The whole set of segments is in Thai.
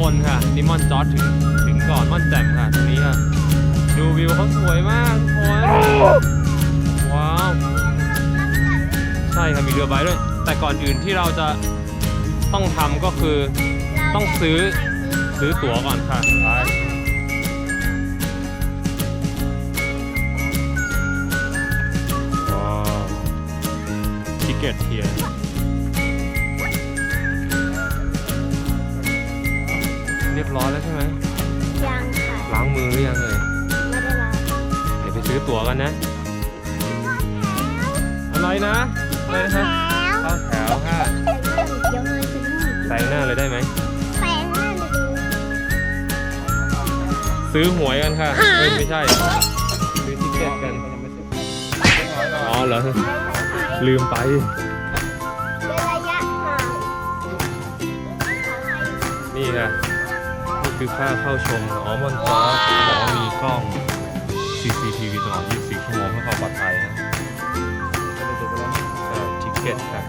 บนค่ะนี่ม่อนจอร์ดถึงถึงก่อนม่อนแจ่มค่ะตรงนี้ค่ะ ดูวิวเขาสวยมากทุกคนว้าวใช่ครับมีเรือใบด้วย แต่ก่อนอื่นที่เราจะต้องทำก็คือต้องซื้อซื้อตั๋วก่อนค่ะไปว้าวทิเก็ตเทียเตั๋วกันนะ อะไรนะอะไรนะฮะเข้าแถวค่ะเดี๋ยวเลยจะนู่นแซงหน้าเลยได้ไหมแปลงหน้าเลยซื้อหวยกันค่ะเฮ้ยไม่ใช่ ซื้อทิเก็ตกันอ๋อเหรอลืมไปเป็นระยะห่างนี่ค่ะนี่คือค่าเข้าชมอ๋อมอนจอร์ดบอกว่ามีกล้อง CCTV ตลอด 24 ชั่วโมงเพื่อความปลอดภัยนะใช่ทิเก็ตค่ะ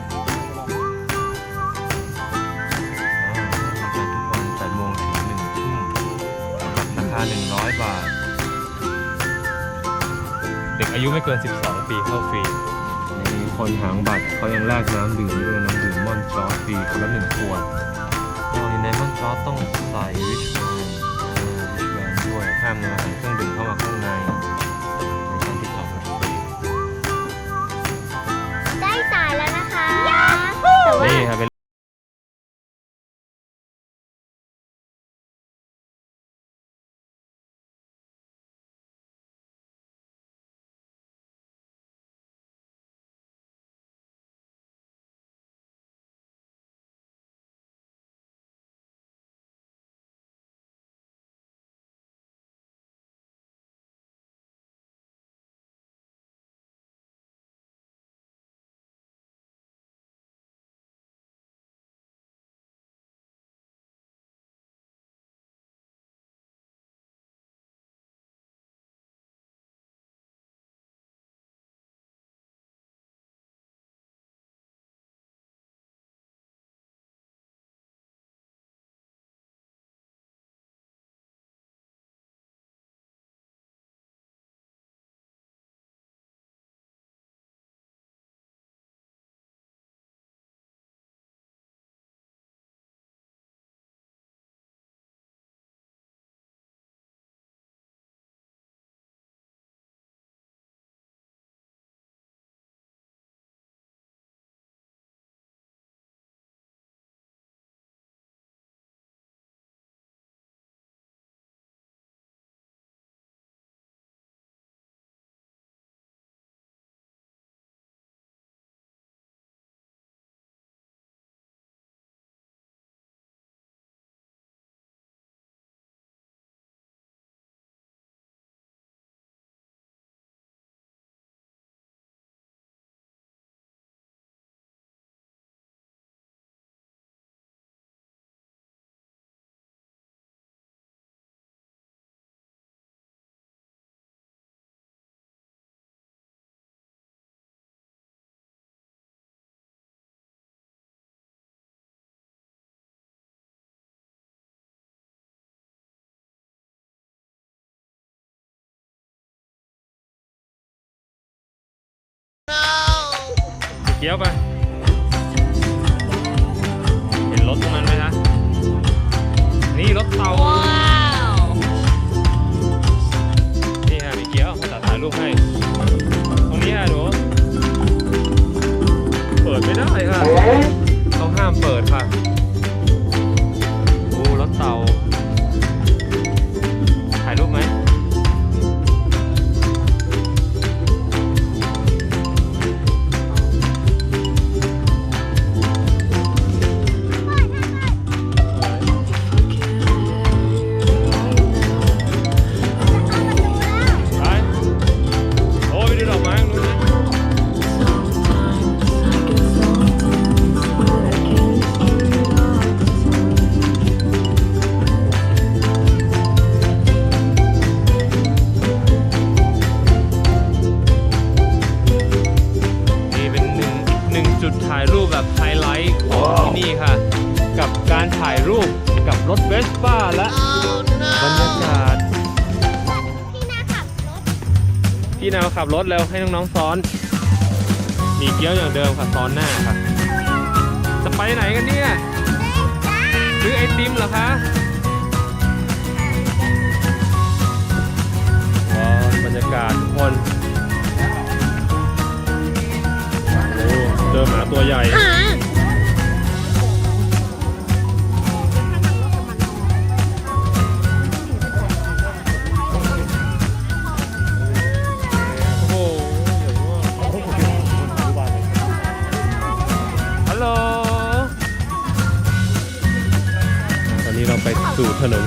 อ่าบริการทุกวัน8โมงถึง1ทุ่มราคา100 บาท เด็กอายุไม่เกิน 12 ปีเข้าฟรีนี่คนหางบัตรเขายังแลกน้ำดื่มด้วยน้ำดื่มม่อนจอร์ดฟรีคนละหนึ่งขวดเราในม่อนจอร์ดต้องใส่ริชแมนริชแมนด้วย ห้ามนำอาหารเครื่องดื่มเข้ามาข้างในใน เกี้ยวไป เห็นรถตรงนั้นไหมฮะ พี่นาวขับรถแล้วให้น้องๆซ้อน มีเกี๊ยวอย่างเดิมค่ะซ้อนหน้าค่ะ จะไปไหนกันเนี่ยซื้อไอติมเหรอคะว้าวบรรยากาศทุกคนโอ้เจอหมาตัวใหญ่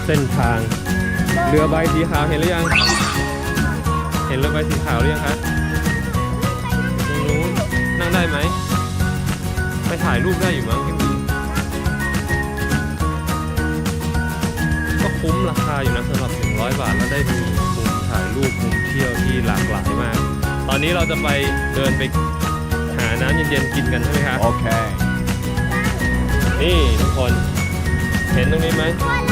เส้นทาง เรือใบสีขาวเห็นหรือยัง เห็นเรือใบสีขาวหรือยังคะตรงนู้นนั่งได้ไหม ไปถ่ายรูปได้อยู่มั้งคิดดูก็คุ้มราคาอยู่นะสำหรับ 100 บาทแล้วได้มีมุมถ่ายรูปมุมเที่ยวที่หลากหลายมาก ตอนนี้เราจะไปเดินไปหาน้ำเย็นๆกินกันใช่ไหมคะ Okay. นี่ทุกคน เห็นตรงนี้ไหมวัน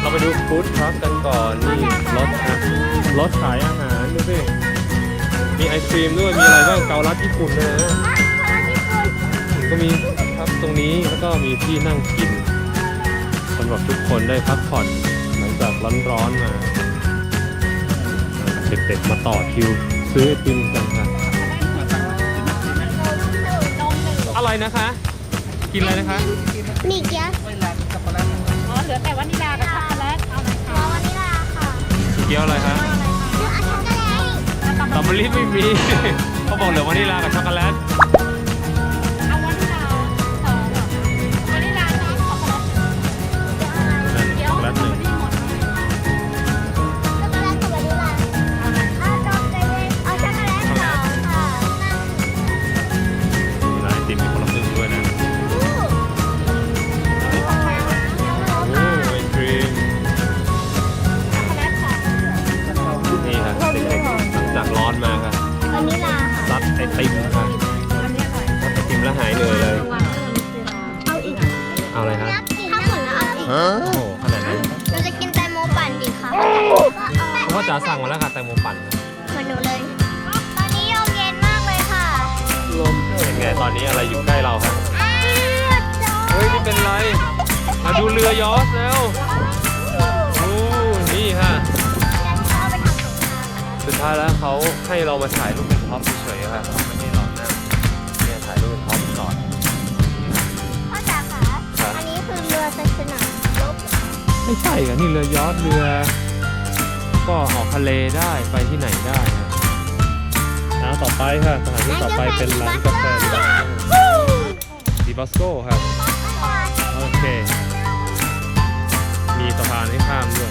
เราไปดูฟู้ดทรัคกันก่อนนี่รถนะรถขายอาหารดูสิมีไอศครีมด้วยมีอะไรบ้างเกาลัดญี่ปุ่นด้วยนะก็มีครับตรงนี้แล้วก็มีที่นั่งกินสำหรับทุกคนได้พักผ่อนหลังจากร้อนๆมาเด็กๆมาต่อคิวซื้อไอติมกันค่ะอะไรนะคะ กินอะไรนะคะ มีเกี๊ยว เหลือแต่วานิลากับช็อกโกแลตเอาไหนรคะอวันนี้ลาค่ะเกี๊ยวอะไรคะเลือกอันช็อกโกแลต สตรอเบอรี่ไม่มี เขาบอกเหลือวานิลากับช็อกโกแลต ไอติมค่ะอันนี้อร่อยซัดไอติมแล้วหายเหนื่อยเลยวันเริ่มสิราเอาอีกเอาอะไรฮะถ้าหมดแล้วเอาอีก โอ้โหขนาดนั้นเราจะกินแตงโมปั่นดีค่ะเพราะว่าจ๋าสั่งมาแล้วค่ะแตงโมปั่นเหมือนหนูเลย ตอนนี้ลมเย็นมากเลยค่ะลมเป็นไงตอนนี้อะไรอยู่ใกล้เราครับอ้าวจอเฮ้ยนี่เป็นไร มาดูเรือยอชต์แล้วโอ้นี่ค่ะเอาไปทำสงครามสุดท้ายแล้วเขาให้เรามาถ่ายรูปเป็นท็อป เฉยๆค่ะไม่ให้เรานั่งเนี่ยถ่ายรูปเป็นท็อปก่อนพ่อจ๋าค่ะครับอันนี้คือเรือในสนามรบไม่ใช่ค่ะนี่เรือยอชต์เรือ ก็ออกทะเลได้ไปที่ไหนได้ฮะร้านต่อไปค่ะสถานที่ต่อไปเป็นร้านกาแฟดิบัสโก้ครับโอเค มีสะพานให้ข้ามด้วย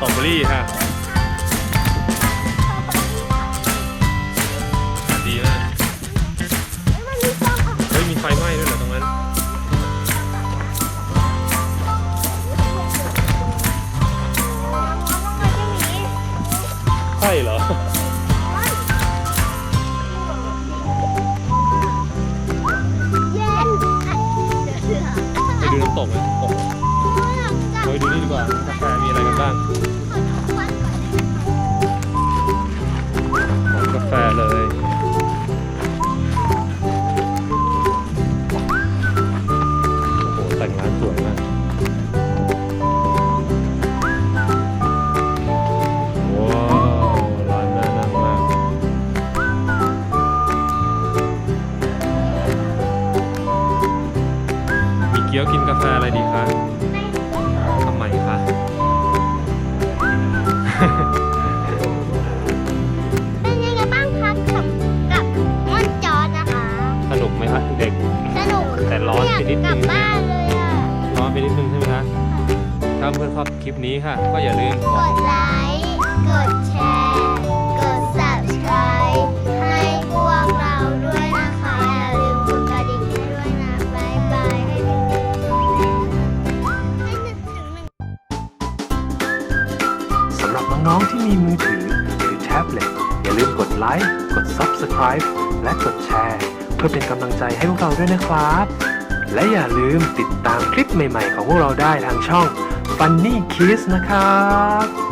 สตรอเบอรี่ฮะ เพื่อนชอบคลิปนี้ค่ะ ก็อย่าลืมกดไลค์ กดแชร์ กด subscribe ให้พวกเราด้วยนะคะ อย่าลืมกดกระดิ่งให้ด้วยนะบายบายให้ถึงให้นึกถึงหนึ่ง สำหรับน้องๆที่มีมือถือหรือแท็บเล็ตอย่าลืมกดไลค์ กด Subscribe และกดแชร์ เพื่อเป็นกำลังใจให้พวกเราด้วยนะครับ และอย่าลืมติดตามคลิปใหม่ๆของพวกเราได้ทางช่อง Funny Kids นะครับ